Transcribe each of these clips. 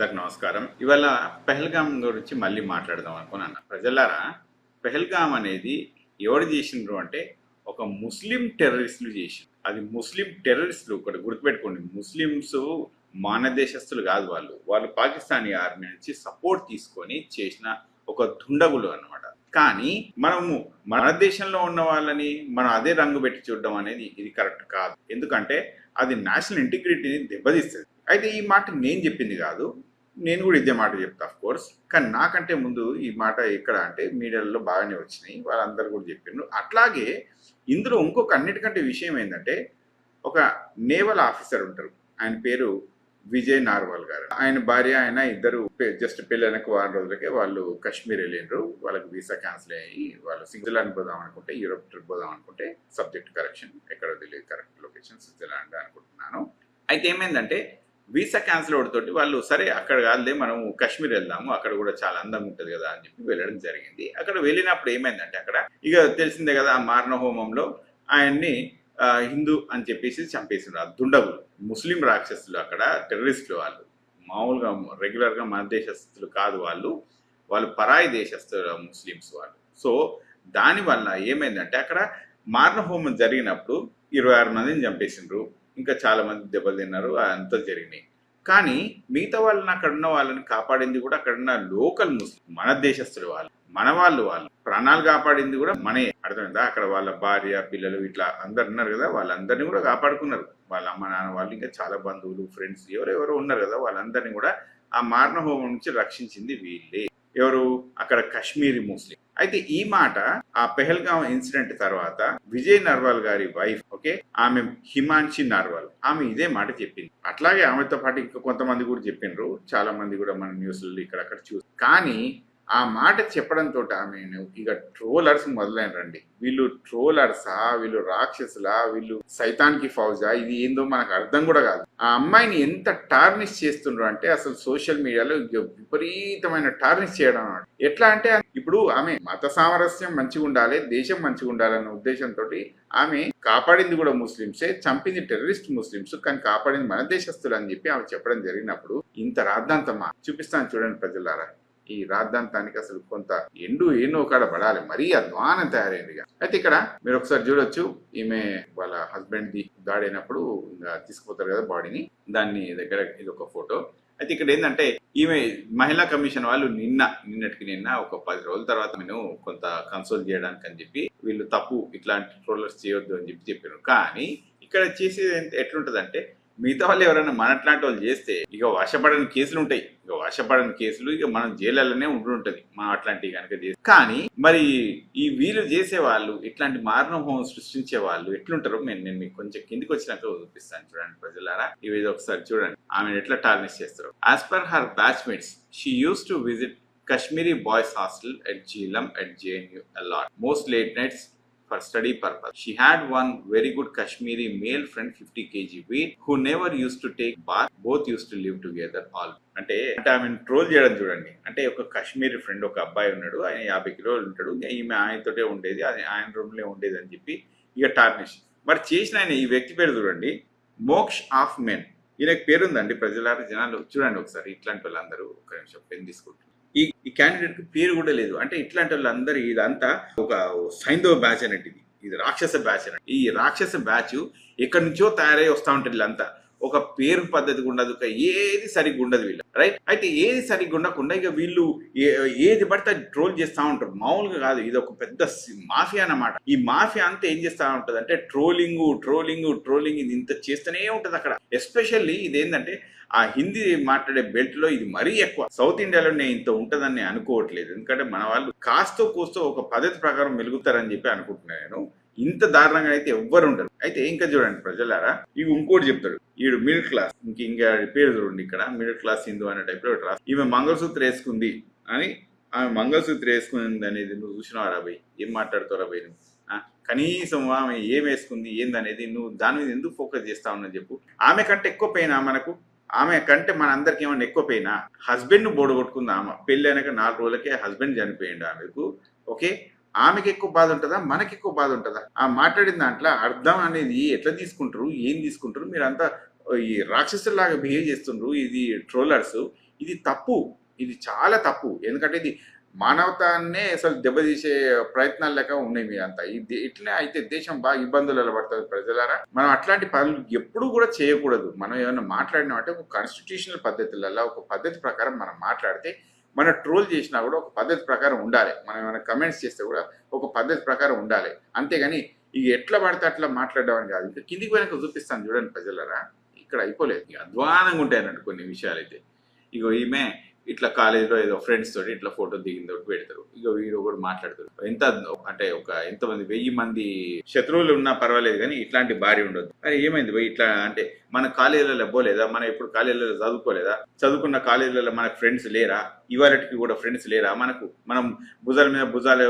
అందరికి నమస్కారం. ఇవాళ పెహల్గామ్ గురించి మళ్ళీ మాట్లాడదాం అనుకున్నాను. ప్రజలారా పెహల్గామ్ అనేది ఎవరు చేసినారు అంటే ఒక ముస్లిం టెర్రరిస్టులు చేసిండ్రు. అది ముస్లిం టెర్రరిస్టులు ఒకటి గుర్తుపెట్టుకోండి. ముస్లిమ్స్ మానదేశస్తులు కాదు వాళ్ళు. వాళ్ళు పాకిస్తానీ ఆర్మీ నుంచి సపోర్ట్ తీసుకొని చేసిన ఒక దుండగులు అన్నమాట. కానీ మనము మన దేశంలో ఉన్న వాళ్ళని మనం అదే రంగు పెట్టి చూడడం అనేది ఇది కరెక్ట్ కాదు. ఎందుకంటే అది నేషనల్ ఇంటిగ్రిటీని దెబ్బతీస్తుంది. అయితే ఈ మాట నేను చెప్పింది కాదు. నేను కూడా ఇదే మాట చెప్తా అఫ్ కోర్స్ కానీ నాకంటే ముందు ఈ మాట ఎక్కడ అంటే మీడియాలో బాగానే వచ్చినాయి. వాళ్ళందరూ కూడా చెప్పిండ్రు. అట్లాగే ఇందులో ఇంకొక అన్నిటికంటే విషయం ఏంటంటే ఒక నేవల్ ఆఫీసర్ ఉంటారు. ఆయన పేరు విజయ్ నార్వాల్ గారు. ఆయన భార్య ఆయన ఇద్దరు జస్ట్ పెళ్ళైనక వారం రోజులకే వాళ్ళు కాశ్మీర్ వెళ్ళిండ్రు. వాళ్ళకి వీసా క్యాన్సిల్ అయ్యి వాళ్ళు స్విట్జర్లాండ్ పోదాం అనుకుంటే యూరోప్ ట్రిప్ పోదాం అనుకుంటే సబ్జెక్ట్ కరెక్షన్ ఎక్కడో తెలియదు కరెక్ట్ లొకేషన్ స్విట్జర్లాండ్ అనుకుంటున్నాను. అయితే ఏమైందంటే వీసా క్యాన్సిల్ అవడంతోటి వాళ్ళు సరే అక్కడ కాదులే మనం కాశ్మీర్ వెళ్దాము అక్కడ కూడా చాలా అందంగా ఉంటుంది కదా అని చెప్పి వెళ్ళడం జరిగింది. అక్కడ వెళ్ళినప్పుడు ఏమైందంటే అక్కడ ఇక తెలిసిందే కదా ఆ మారణ హోమంలో ఆయన్ని హిందూ అని చెప్పేసి చంపేసిండ్రు. ఆ దుండగులు ముస్లిం రాక్షసులు అక్కడ టెర్రరిస్టులు వాళ్ళు. మామూలుగా రెగ్యులర్గా మన దేశస్తులు కాదు వాళ్ళు. వాళ్ళు పరాయి దేశస్తులు ముస్లిమ్స్ వాళ్ళు. సో దానివల్ల ఏమైందంటే అక్కడ మారణ హోమం జరిగినప్పుడు ఇరవై ఆరు మందిని చంపేసిండ్రు. ఇంకా చాలామంది దెబ్బలు తిన్నారు అంతా జరిగినాయి. కానీ మిగతా వాళ్ళని అక్కడ ఉన్న వాళ్ళని కాపాడింది కూడా అక్కడ ఉన్న లోకల్ ముస్లిం మన దేశస్తులు వాళ్ళు మన వాళ్ళు వాళ్ళు. ప్రాణాలు కాపాడింది కూడా మనే అర్థమైందా? అక్కడ వాళ్ళ భార్య పిల్లలు ఇట్లా అందరు ఉన్నారు కదా వాళ్ళందరినీ కూడా కాపాడుకున్నారు. వాళ్ళ అమ్మ నాన్న వాళ్ళు ఇంకా చాలా బంధువులు ఫ్రెండ్స్ ఎవరెవరో ఉన్నారు కదా వాళ్ళందరినీ కూడా ఆ మారణ హోమం నుంచి రక్షించింది వీళ్ళే. ఎవరు? అక్కడ కాశ్మీరీ ముస్లిం. అయితే ఈ మాట ఆ పెహల్గాం ఇన్సిడెంట్ తర్వాత విజయ్ నర్వాల్ గారి వైఫ్ ఓకే ఆమె హిమాన్షి నర్వాల్ ఆమె ఇదే మాట చెప్పింది. అట్లాగే ఆమెతో పాటు ఇంకా కొంతమంది కూడా చెప్పిండ్రు చాలా మంది కూడా మన న్యూస్లలో ఇక్కడక్కడ చూసి. కానీ ఆ మాట చెప్పడంతో ఆమె ఇక ట్రోలర్స్ మొదలైనరండి వీళ్ళు ట్రోలర్సా? వీళ్ళు రాక్షసులా? వీళ్ళు సైతానికి ఫౌజా? ఇది ఏందో మనకు అర్థం కూడా కాదు. ఆ అమ్మాయిని ఎంత టార్నిష్ చేస్తుండ్రు అంటే అసలు సోషల్ మీడియాలో విపరీతమైన టార్నిష్ చేయడం అన్నమాట. ఎట్లా అంటే ఇప్పుడు ఆమె మత సామరస్యం మంచిగా ఉండాలి దేశం మంచిగా ఉండాలన్న ఉద్దేశంతో ఆమె కాపాడింది కూడా ముస్లింసే చంపింది టెర్రరిస్ట్ ముస్లింస్ కానీ కాపాడింది మన దేశస్తులు అని చెప్పి ఆమె చెప్పడం జరిగినప్పుడు ఇంత రాద్దాంతమా చూపిస్తాను చూడండి ప్రజలారా. ఈ రాద్ధాంతానికి అసలు కొంత ఎండు ఎన్నో కాడ పడాలి. మరీ అధ్వానం తయారైంది ఇక. అయితే ఇక్కడ మీరు ఒకసారి చూడొచ్చు ఈమె వాళ్ళ హస్బెండ్ ది దాడైనప్పుడు ఇంకా తీసుకుపోతారు కదా బాడీని. దాన్ని దగ్గర ఇది ఒక ఫోటో. అయితే ఇక్కడ ఏంటంటే ఈమె మహిళా కమిషన్ వాళ్ళు నిన్న నిన్నటికి నిన్న ఒక పది రోజుల తర్వాత నేను కొంత కన్సోల్ చేయడానికి అని చెప్పి వీళ్ళు తప్పు ఇట్లాంటి ట్రోలర్స్ చేయొద్దు అని చెప్పి చెప్పారు కానీ ఇక్కడ చేసేది ఎంత- ఎట్లుంటదంటే మిగతా వాళ్ళు ఎవరైనా మనట్లాంటి వాళ్ళు చేస్తే ఇక వశపడని కేసులు ఉంటాయి. ఇక వశపడని కేసులు ఇక మనం జైలలోనే ఉంటుంటది మనం అట్లాంటివి కనుక చేస్తే. కానీ మరి ఈ వీలు చేసే వాళ్ళు ఇట్లాంటి మారణ హోమం సృష్టించే వాళ్ళు ఎట్లుంటారో నేను నేను మీకు కొంచెం కిందికి వచ్చినాక చూపిస్తాను చూడండి ప్రజలారా. ఇవి ఒకసారి చూడండి. ఆమె ఎట్లా టార్నిష్ చేస్తారు. As per her batchmates she used to visit Kashmiri boys hostel at Jhelum at JNU a lot. Most late nights for study purpose. She had one very good Kashmiri male friend 50 kg weight who never used to take bath. Both used to live together all. అంటే అంటే ఆమెను troll చేయడం చూడండి. అంటే ఒక Kashmiri friend ఒక అబ్బాయి ఉన్నాడు. ఆయన యాభై కిలోలు ఉంటాడు. ఈమె ఆయనతోటే ఉండేది. అది ఆయన రూమ్లో ఉండేది అని చెప్పి ఇక టార్నిష్ మరి చేసిన ఆయన ఈ వ్యక్తి పేరు చూడండి. Moksh of men. ఈయనకు పేరుందండి ప్రజలారా జనాలు. చూడండి ఒకసారి ఇట్లాంటి వాళ్ళందరూ ఒక నిమిషం పెన్ తీసుకుంటారు ఈ ఈ క్యాండిడేట్కి పేరు కూడా లేదు. అంటే ఇట్లాంటి వాళ్ళందరూ ఇదంతా ఒక సైంధవ బ్యాచ్ అనేది ఇది ఇది రాక్షస బ్యాచ్ అని ఈ రాక్షస బ్యాచ్ ఎక్కడి నుంచో తయారై వస్తూ ఉంటుంది వీళ్ళంతా ఒక పేరు పద్ధతి ఉండదు ఏది సరిగ్గా ఉండదు వీళ్ళు రైట్ అయితే ఏది సరిగ్గా ఉండకుండా ఇక వీళ్ళు ఏ- ఏది పడితే ట్రోల్ చేస్తూ ఉంటారు. మామూలుగా కాదు ఇది ఒక పెద్ద మాఫియా అన్నమాట. ఈ మాఫియా అంతా ఏం చేస్తూ ఉంటుంది అంటే ట్రోలింగ్ ట్రోలింగ్ ట్రోలింగ్ ఇది ఇంత చేస్తూనే ఉంటుంది అక్కడ. ఎస్పెషల్లీ ఇది ఏంటంటే ఆ హిందీ మాట్లాడే బెల్ట్లో ఇది మరీ ఎక్కువ. సౌత్ ఇండియాలో నేను ఇంత ఉంటుందని అనుకోవట్లేదు. ఎందుకంటే మన వాళ్ళు కాస్తో కూస్తో ఒక పద్ధతి ప్రకారం మెలుగుతారని చెప్పి అనుకుంటున్నాను నేను. ఇంత దారుణంగా అయితే ఎవ్వరు ఉండరు. అయితే ఇంకా చూడండి ప్రజలారా ఇవి ఇంకోటి చెప్తాడు. ఈడు మిడిల్ క్లాస్ ఇంక ఇంకా పేరు చూడండి ఇక్కడ మిడిల్ క్లాస్ హిందూ అనే టైప్లో రాసి ఈమె మంగళసూత్ర వేసుకుంది అని ఆమె మంగళసూత్ర వేసుకుంది అనేది నువ్వు చూసినావు రాబోయ్ ఏం మాట్లాడుతావు రాబోయ్ నువ్వు? కనీసం ఆమె ఏం వేసుకుంది ఏందనేది నువ్వు దాని మీద ఎందుకు ఫోకస్ చేస్తా ఉన్నావు చెప్పు. ఆమె కంటే ఎక్కువ పెయినా మనకు? ఆమె కంటే మన అందరికి ఏమైనా ఎక్కువ పెయినా హస్బెండ్ బోడగొట్టుకుంది ఆమె. పెళ్ళి అయినాక నాలుగు రోజులకే హస్బెండ్ చనిపోయిండు ఆమెకు. ఓకే ఆమెకి ఎక్కువ బాధ ఉంటుందా మనకి ఎక్కువ బాధ ఉంటుందా ఆ మాట్లాడిన దాంట్లో అర్థం అనేది ఎట్లా తీసుకుంటారు? ఏం తీసుకుంటారు? మీరంతా ఈ రాక్షసులాగా బిహేవ్ చేస్తుండ్రు. ఇది ట్రోలర్స్. ఇది తప్పు. ఇది చాలా తప్పు. ఎందుకంటే ఇది మానవతాన్నే అసలు దెబ్బతీసే ప్రయత్నాలు లెక్క ఉన్నాయి మీ అంతా ఇది ఇట్లా అయితే దేశం బాగా ఇబ్బందులలో పడుతుంది ప్రజలారా. మనం అట్లాంటి పనులు ఎప్పుడూ కూడా చేయకూడదు. మనం ఏమైనా మాట్లాడినామంటే ఒక కాన్స్టిట్యూషనల్ పద్ధతులలో ఒక పద్ధతి ప్రకారం మనం మాట్లాడితే మన ట్రోల్ చేసినా కూడా ఒక పద్ధతి ప్రకారం ఉండాలి. మనం ఏమైనా కమెంట్స్ చేస్తే కూడా ఒక పద్ధతి ప్రకారం ఉండాలి. అంతేగాని ఇక ఎట్లా పడితే అట్లా మాట్లాడడం అని కాదు. ఇంకా కిందికి పోయినాక చూపిస్తాను చూడండి ప్రజలరా. ఇక్కడ అయిపోలేదు. ఇక అధ్వానంగా ఉంటాయన్నట్టు కొన్ని విషయాలు అయితే. ఇగో ఈమె ఇట్లా కాలేజీలో ఏదో ఫ్రెండ్స్ తోటి ఇట్లా ఫోటో దిగింది ఒకటి పెడతారు. ఇక వీడు కూడా మాట్లాడతారు ఎంత అంటే ఒక ఎంతమంది వెయ్యి మంది శత్రువులు ఉన్నా పర్వాలేదు కానీ ఇట్లాంటి భార్య ఉండదు అరే ఏమైంది పోయి ఇట్లా అంటే మన కాలేజీలలో పోలేదా? మనం ఇప్పుడు కాలేజీలలో చదువుకోలేదా? చదువుకున్న కాలేజీలలో మనకు ఫ్రెండ్స్ లేరా? ఇవాళకి కూడా ఫ్రెండ్స్ లేరా? మనకు మనం భుజాల మీద భుజాలు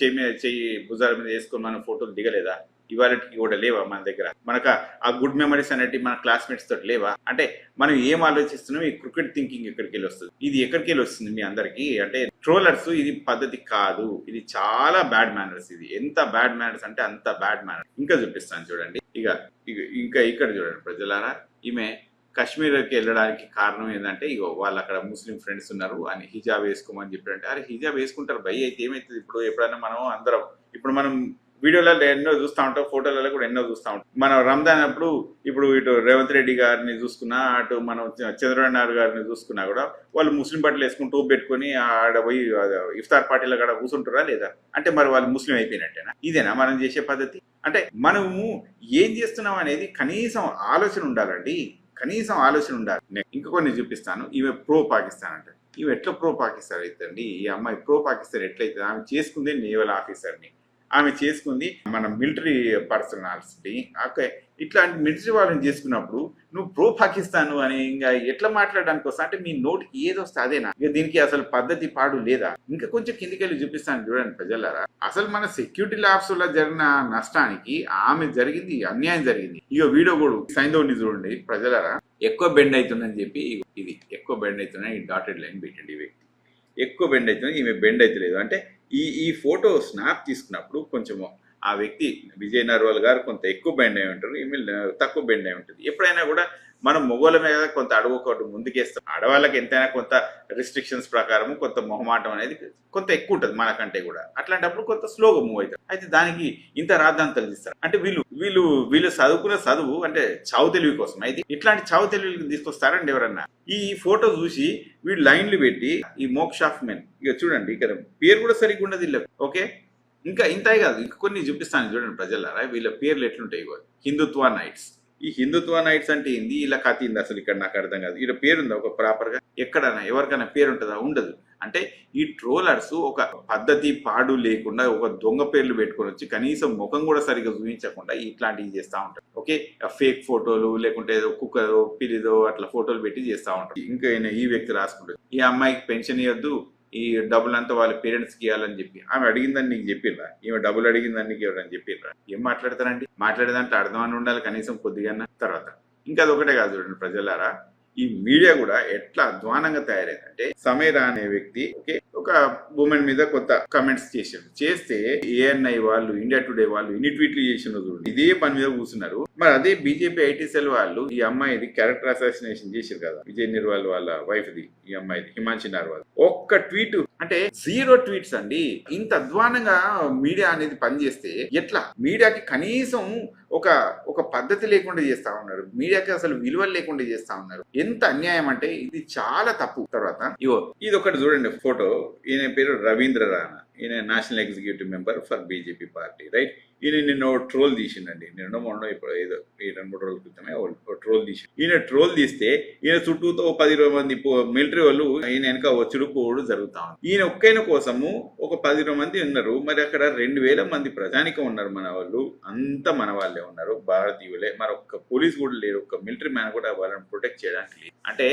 చేయి మీద చెయ్యి భుజాల మీద వేసుకొని మనం ఫోటోలు దిగలేదా? ఇవాళకి కూడా లేవా మన దగ్గర? మనకు ఆ గుడ్ మెమరీస్ అనేటివి మన క్లాస్మేట్స్ తోటి లేవా? అంటే మనం ఏం ఆలోచిస్తున్నాం ఈ క్రికెట్ థింకింగ్ ఎక్కడికి వెళ్ళి వస్తుంది? ఇది ఎక్కడికి వెళ్ళి వస్తుంది మీ అందరికి? అంటే ట్రోలర్స్ ఇది పద్ధతి కాదు. ఇది చాలా బ్యాడ్ మేనర్స్ ఇది. ఎంత బ్యాడ్ మేనర్స్ అంటే అంత బ్యాడ్ మేనర్ ఇంకా చూపిస్తాను చూడండి. ఇక ఇంకా ఇక్కడ చూడండి ప్రజలారా. ఈమె కాశ్మీర్కి వెళ్ళడానికి కారణం ఏంటంటే ఇగో వాళ్ళు అక్కడ ముస్లిం ఫ్రెండ్స్ ఉన్నారు అని హిజాబ్ వేసుకోమని చెప్పారంటే అరే హిజాబ్ వేసుకుంటారు భయ అయితే ఏమవుతుంది ఇప్పుడు? ఎప్పుడైనా మనం అందరం ఇప్పుడు మనం వీడియోలలో ఎన్నో చూస్తూ ఉంటాం ఫోటోలలో కూడా ఎన్నో చూస్తూ ఉంటాం. మనం రంజాన్ అప్పుడు ఇప్పుడు ఇటు రేవంత్ రెడ్డి గారిని చూసుకున్నా అటు మనం చంద్రబాబు నాయుడు గారిని చూసుకున్నా కూడా వాళ్ళు ముస్లిం బట్టలు వేసుకుని టోప్ పెట్టుకొని ఆడ పోయి ఇఫ్తార్ పార్టీలో కూడా కూర్చుంటారా లేదా? అంటే మరి వాళ్ళు ముస్లిం అయిపోయినట్టేనా? ఇదేనా మనం చేసే పద్ధతి? అంటే మనము ఏం చేస్తున్నాం అనేది కనీసం ఆలోచన ఉండాలండి. కనీసం ఆలోచన ఉండాలి. నేను ఇంకా కొన్ని చూపిస్తాను. ఈమె ప్రో పాకిస్తాన్ అంటే. ఈమె ఎట్లా ప్రో పాకిస్తాన్ అవుతుంది ఈ అమ్మాయి ప్రో పాకిస్తాన్ ఎట్లయితే ఆమె చేసుకుందే నేవల్ ఆఫీసర్ని. ఆమె చేసుకుంది. మన మిలిటరీ పర్సనాలిటీ. ఓకే. ఇట్లాంటి మిలిటరీ వాళ్ళని చేసుకున్నప్పుడు నువ్వు ప్రో పాకిస్తాన్ అని ఇంకా ఎట్లా మాట్లాడడానికి వస్తా? అంటే మీ నోట్ ఏది వస్తే అదేనా? ఇక దీనికి అసలు పద్ధతి పాడు లేదా? ఇంకా కొంచెం కిందికెళ్ళి చూపిస్తాను చూడండి ప్రజలారా. అసలు మన సెక్యూరిటీ ల్యాబ్స్లో జరిగిన నష్టానికి ఆమె జరిగింది అన్యాయం జరిగింది. ఇక వీడియో కూడా సైంధవుని చూడండి ప్రజలారా. ఎక్కువ బెండ్ అవుతుందని చెప్పి ఇది. ఎక్కువ బెండ్ అవుతుందని ఈ డాటెడ్ లైన్ పెట్టండి ఈ వ్యక్తి. ఎక్కువ బెండ్ అవుతుంది ఈమె బెండ్ అవుతలేదు. అంటే ఈ ఈ ఫోటో స్నాప్ తీసుకున్నప్పుడు కొంచెము ఆ వ్యక్తి విజయ్ నర్వాల్ గారు కొంత ఎక్కువ బెండ్ అయి ఉంటారు ఈమె తక్కువ బెండ్ అయి ఉంటుంది. ఎప్పుడైనా కూడా మనం మొగోల మీద కొంత అడుగు ఒకటి ముందుకేస్తాం. ఆడవాళ్ళకి ఎంతైనా కొంత రిస్ట్రిక్షన్స్ ప్రకారం కొంత మొహమాటం అనేది కొంత ఎక్కువ ఉంటుంది మనకంటే కూడా. అట్లాంటప్పుడు కొంత స్లోగా మూవ్ అవుతారు అయితే దానికి ఇంత రాద్ధాంతాలు ఇస్తారు అంటే వీళ్ళు వీళ్ళు వీళ్ళు చదువుకున్న చదువు అంటే చావు తెలివి కోసం. అయితే ఇట్లాంటి చావు తెలివి తీసుకొస్తారండి ఎవరన్నా? ఈ ఫోటో చూసి వీళ్ళు లైన్లు పెట్టి ఈ మోక్ష ఆఫ్ మెన్. ఇక చూడండి ఇక్కడ పేరు కూడా సరిగ్గా ఉండదు వీళ్ళకి. ఓకే? ఇంకా ఇంతే కాదు. ఇంకా కొన్ని చూపిస్తాను చూడండి ప్రజలారా. వీళ్ళ పేర్లు ఎట్లుంటాయి హిందుత్వ నైట్స్. ఈ హిందుత్వ నైట్స్ అంటే ఏంది? ఇలా కథ ఏంది అసలు ఇక్కడ నాకు అర్థం కాదు. ఇక్కడ పేరుందా ఒక ప్రాపర్గా? ఎక్కడైనా ఎవరికైనా పేరు ఉంటుందా? ఉండదు. అంటే ఈ ట్రోలర్స్ ఒక పద్ధతి పాడు లేకుండా ఒక దొంగ పేర్లు పెట్టుకొని వచ్చి కనీసం ముఖం కూడా సరిగ్గా చూపించకుండా ఇట్లాంటివి చేస్తూ ఉంటారు. ఓకే? ఫేక్ ఫోటోలు లేకుంటే ఏదో కుక్కదో పిల్లిదో అట్లా ఫోటోలు పెట్టి చేస్తూ ఉంటారు. ఇంకా ఈ వ్యక్తి రాసుకుంటారు ఈ అమ్మాయికి పెన్షన్ ఇవ్వద్దు. ఈ డబ్బులు అంతా వాళ్ళ పేరెంట్స్కి ఇవ్వాలని చెప్పి. ఆమె అడిగిందని నీకు చెప్పిర్రా? ఈమె డబ్బులు అడిగిందని నీకు ఎవరని చెప్పిర్రా? ఏం మాట్లాడతారండి? మాట్లాడేదంటే అర్థం అని ఉండాలి కనీసం కొద్దిగా తర్వాత. ఇంకా అదొకటే కాదు చూడండి ప్రజలారా. ఈ మీడియా కూడా ఎట్లా అధ్వానంగా తయారైందంటే సమీరా అనే వ్యక్తి ఓకే ఒక ఉమెన్ మీద కొత్త కమెంట్స్ చేశారు చేస్తే ఏఎన్ఐ వాళ్ళు ఇండియా టుడే వాళ్ళు ఇన్ని ట్వీట్లు చేసిన ఇదే పని మీద కూర్చున్నారు. మరి అదే బీజేపీ ఐటీ సెల్ వాళ్ళు ఈ అమ్మాయిది క్యారెక్టర్ అసాసినేషన్ చేశారు కదా. విజయ్ నిర్వాల్ వాళ్ళ వైఫ్ ది ఈ అమ్మాయిది హిమాంచి నర్వాల్. ఒక్క ట్వీట్ అంటే జీరో ట్వీట్స్ అండి. ఇంత అధ్వానంగా మీడియా అనేది పనిచేస్తే ఎట్లా? మీడియాకి కనీసం ఒక ఒక పద్ధతి లేకుండా చేస్తా ఉన్నారు. మీడియాకి అసలు విలువలు లేకుండా చేస్తా ఉన్నారు. ఎంత అన్యాయం అంటే ఇది చాలా తప్పు. తర్వాత ఇగో ఇది ఒకటి చూడండి ఫోటో. ఈయన పేరు రవీంద్ర రాణా. ఈయన national executive member for BJP party right ఈయన నిన్న ట్రోల్ తీసిండండి. నిన్న మొన్న ఇప్పుడు ఏదో ఈ రెండు మూడు రోజుల క్రితమే ట్రోల్ తీసి ఈయన ట్రోల్ తీస్తే ఈయన చుట్టూతో పది ఇరవై మంది మిలిటరీ వాళ్ళు ఈయన వెనక వచ్చుడు పోవడం జరుగుతా ఉంది. ఈయన ఒక్కైన కోసము ఒక పది ఇరవై మంది ఉన్నారు. మరి అక్కడ రెండు వేల మంది ప్రజానికం ఉన్నారు మన వాళ్ళు. అంతా మన వాళ్ళే ఉన్నారు. భారతీయులే. మరి ఒక్క పోలీస్ కూడా లేరు. ఒక్క మిలిటరీ మ్యాన్ కూడా వాళ్ళని ప్రొటెక్ట్ చేయడానికి లేదు. అంటే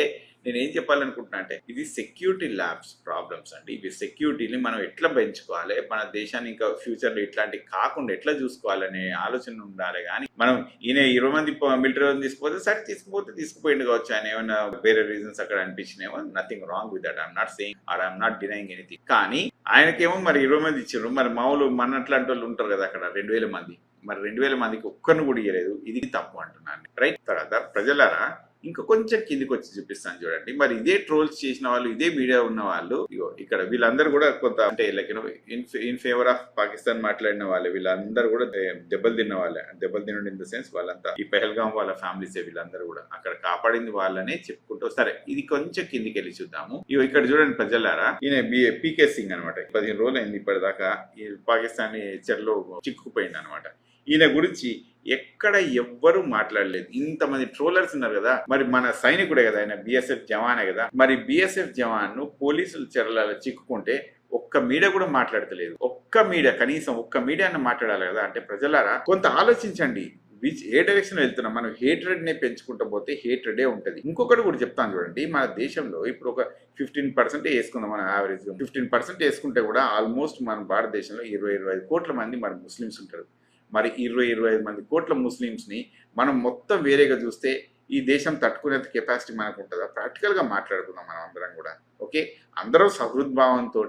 నేను ఏం చెప్పాలనుకుంటున్నా అంటే ఇది సెక్యూరిటీ ల్యాబ్స్ ప్రాబ్లమ్స్ అండి. ఇవి సెక్యూరిటీని మనం ఎట్లా పెంచుకోవాలి? మన దేశాన్ని ఇంకా ఫ్యూచర్లో ఇట్లాంటివి కాకుండా ఎట్లా చూసుకోవాలనే ఆలోచన ఉండాలి. కానీ మనం ఈయన ఇరవై మంది మిలిటరీ వాళ్ళని తీసుకుపోతే సరే తీసుకుపోతే తీసుకుపోయింది కావచ్చు ఆయన ఏమైనా వేరే రీజన్స్ అక్కడ అనిపించినేమో nothing wrong with that I'm not saying or I'm not denying anything కానీ ఆయనకేమో మరి ఇరవై మంది ఇచ్చారు మరి మామూలు మన అట్లాంటి వాళ్ళు ఉంటారు కదా అక్కడ రెండు వేల మంది. మరి రెండు వేల మందికి ఒక్కరిని కూడా ఇవ్వలేదు ఇది తప్పు అంటున్నాను. రైట్ తర్వాత ప్రజలరా ఇంకా కొంచెం కిందికి వచ్చి చూపిస్తాను చూడండి. మరి ఇదే ట్రోల్స్ చేసిన వాళ్ళు ఇదే మీడియా ఉన్న వాళ్ళు ఇగో ఇక్కడ వీళ్ళందరూ కూడా కొంత అంటే like in in favour of Pakistan మాట్లాడిన వాళ్ళే వీళ్ళందరూ కూడా దెబ్బలు తిన్న వాళ్ళే. దెబ్బలు తినడం ఇన్ ద సెన్స్ వాళ్ళంతా ఈ పెహల్గాం వాళ్ళ ఫ్యామిలీసే వీళ్ళందరూ కూడా. అక్కడ కాపాడింది వాళ్ళనే చెప్పుకుంటూ సరే ఇది కొంచెం కిందికి వెళ్ళి చూద్దాము. ఇగో ఇక్కడ చూడండి ప్రజలారా. ఈయన పీకే సింగ్ అనమాట పదిహేను రోజులు అయింది ఇప్పటిదాకా. ఈ పాకిస్తాన్ చెరలో చిక్కుకుపోయింది అనమాట ఈయన గురించి ఎక్కడ ఎవ్వరు మాట్లాడలేదు. ఇంతమంది ట్రోలర్స్ ఉన్నారు కదా మరి మన సైనికుడే కదా ఆయన బిఎస్ఎఫ్ జవానే కదా మరి బిఎస్ఎఫ్ జవాన్ను పోలీసులు చెరలలో చిక్కుకుంటే ఒక్క మీడియా కూడా మాట్లాడతలేదు. ఒక్క మీడియా కనీసం ఒక్క మీడియా అన్న మాట్లాడాలి కదా అంటే ప్రజలారా కొంత ఆలోచించండి. విచ్ ఏ డైరెక్షన్ వెళ్తున్నాం? మనం హేట్రెడ్ నే పెంచుకుంటూ పోతే హేట్రెడే ఉంటుంది. ఇంకొకటి కూడా చెప్తాను చూడండి మన దేశంలో ఇప్పుడు ఒక ఫిఫ్టీన్ పర్సెంట్ వేసుకుందాం మన యావరేజ్ ఫిఫ్టీన్ పర్సెంట్ వేసుకుంటే కూడా ఆల్మోస్ట్ మన భారతదేశంలో ఇరవై ఇరవై ఐదు కోట్ల మంది మన ముస్లిమ్స్ ఉంటారు. మరి ఇరవై ఇరవై ఐదు మంది కోట్ల ముస్లిమ్స్ని మనం మొత్తం వేరేగా చూస్తే ఈ దేశం తట్టుకునేంత కెపాసిటీ మనకు ఉంటుందా ప్రాక్టికల్గా మాట్లాడుకుందాం మనం అందరం కూడా. ఓకే అందరం సహృద్భావంతో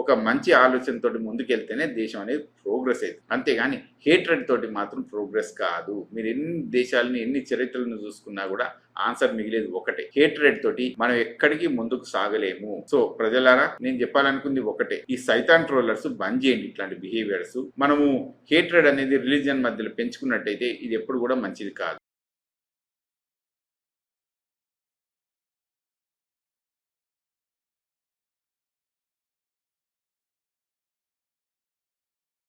ఒక మంచి ఆలోచనతో ముందుకెళ్తేనే దేశం అనేది ప్రోగ్రెస్ అవుతుంది అంతేగాని హేట్రెడ్ తోటి మాత్రం ప్రోగ్రెస్ కాదు. మీరు ఎన్ని దేశాలని ఎన్ని చరిత్రలను చూసుకున్నా కూడా ఆన్సర్ మిగిలేదు ఒకటే. హేట్రెడ్ తోటి మనం ఎక్కడికి ముందుకు సాగలేము. సో ప్రజలారా నేను చెప్పాలనుకుంది ఒకటే. ఈ సైతాన్ ట్రోలర్స్ బంద్ చేయండి ఇట్లాంటి బిహేవియర్స్ మనము హేట్రెడ్ అనేది రిలీజియన్ మధ్యలో పెంచుకున్నట్టయితే ఇది ఎప్పుడు కూడా మంచిది కాదు.